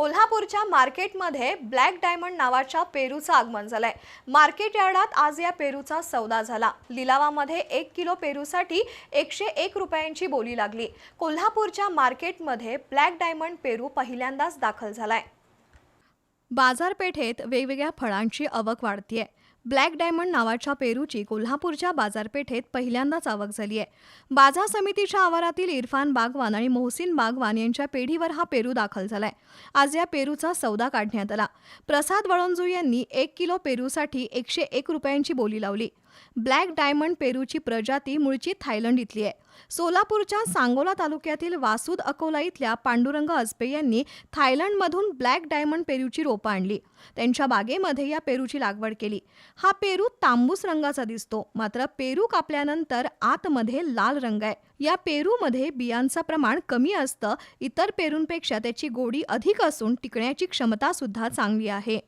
कोल्हापूरच्या मार्केटमध्ये black diamond नावाच्या पेरूचं आगमन झालंय. मार्केट यार्डात आज या पेरूचा सौदा झाला. लिलावामध्ये एक किलो पेरूसाठी एकशे एक रुपयांची बोली लागली. कोल्हापूरच्या मार्केटमध्ये ब्लॅक डायमंड पेरू पहिल्यांदाच दाखल झालाय. बाजारपेठेत वेगवेगळ्या फळांची आवक वाढतीये. ब्लॅक डायमंड नावाच्या पेरूची कोल्हापूरच्या बाजारपेठेत पहिल्यांदाच आवक झाली आहे. बाजार समितीच्या आवारातील इरफान बागवान आणि मोहसिन बागवान यांच्या पेढीवर हा पेरू दाखल झालाय. आज या पेरूचा सौदा काढण्यात आला. प्रसाद वळंजू यांनी एक किलो पेरूसाठी एकशे एक रुपयांची बोली लावली. ब्लॅक डायमंड पेरूची प्रजाती मूळची थायलंड इथली आहे. सोलापूरच्या सांगोला तालुक्यातील वासूद अकोला इथल्या पांडुरंग अजपे यांनी थायलंडमधून ब्लॅक डायमंड पेरूची रोपं आणली. त्यांच्या बागेमध्ये या पेरूची लागवड केली. हा पेरू तांबूस रंगाचा दिसतो. मात्र पेरू कापल्यानंतर आतमध्ये लाल रंग आहे. या पेरूमध्ये बियांचं प्रमाण कमी असतं. इतर पेरूंपेक्षा त्याची गोडी अधिक असून टिकण्याची क्षमता सुद्धा चांगली आहे.